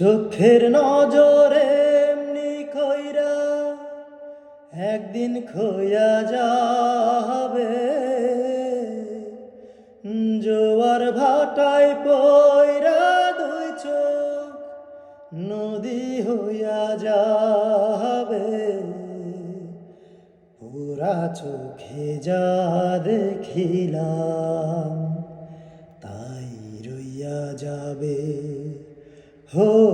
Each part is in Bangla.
চোখের নজরে এমনি কইরা একদিন খইয়া যাবে। জোয়ার ভাটায় পয়রা দুই চোখ নদী হইয়া যাবে। পুরা চোখে যা দেখিলাম, তাই রইয়া যাবে। হো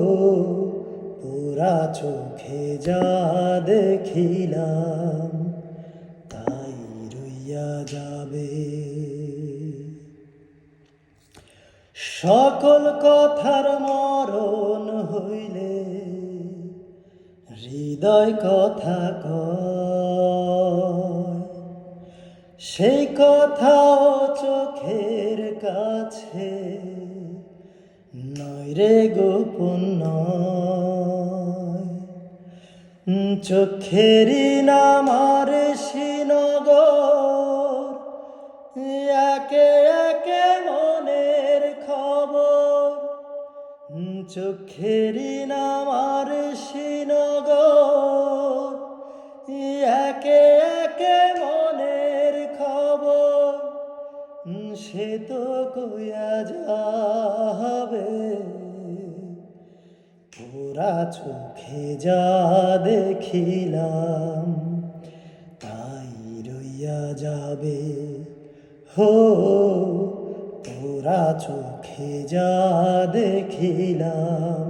চোখে যা দেখিলাম, তাই রইয়া যাবে। সকল কথার মরণ হইলে হৃদয় কথা সেই কথাও চোখের কাছে রে গোপন চোখেরই নামার শ্রীনগর একে একে মনের খবর। উম, চোখেরই নামার শ্রীনগর একে একে মনের খবর। সে তো কইয়া যাবে। পুরা চোখে যা দেখিলাম, তাই রইয়া যাবে। হো, তোরা চোখে যা দেখিলাম,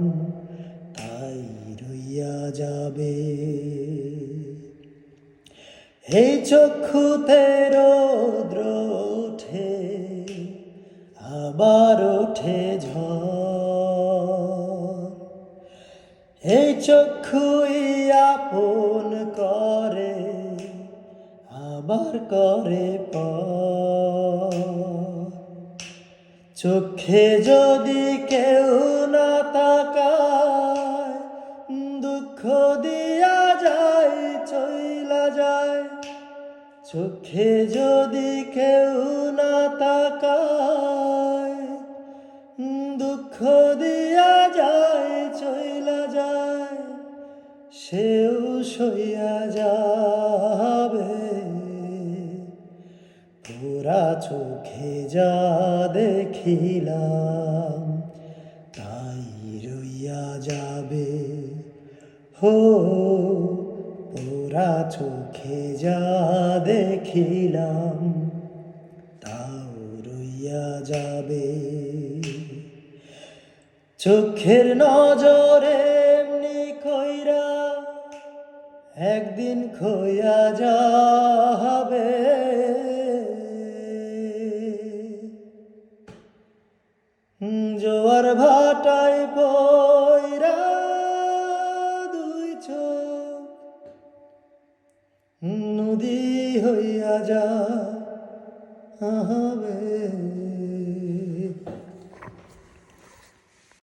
তাই রইয়া যাবে। এই চক্ষুতে রৌদ্র ওঠে, আবার ওঠে ঝড়। এই চক্ষুই আপন করে, আবার করে পর চোখে যদি কেউ না তাকায়, দুঃখ দিয়া যায়, চইলা যায়। চোখে যদি কেউ না তাকায়, দুঃখ দিয়া সেও সইয়া যাবে। তোরা চোখে যা দেখিলাম, তাই রইয়া যাবে। হো পুরা চোখে যা দেখিলাম, তাও রইয়া যাবে। চোখের নজরে একদিন খইয়া যাবে। জোয়ার ভাটায় পয়রা দুই নদী হইয়া যা হবে।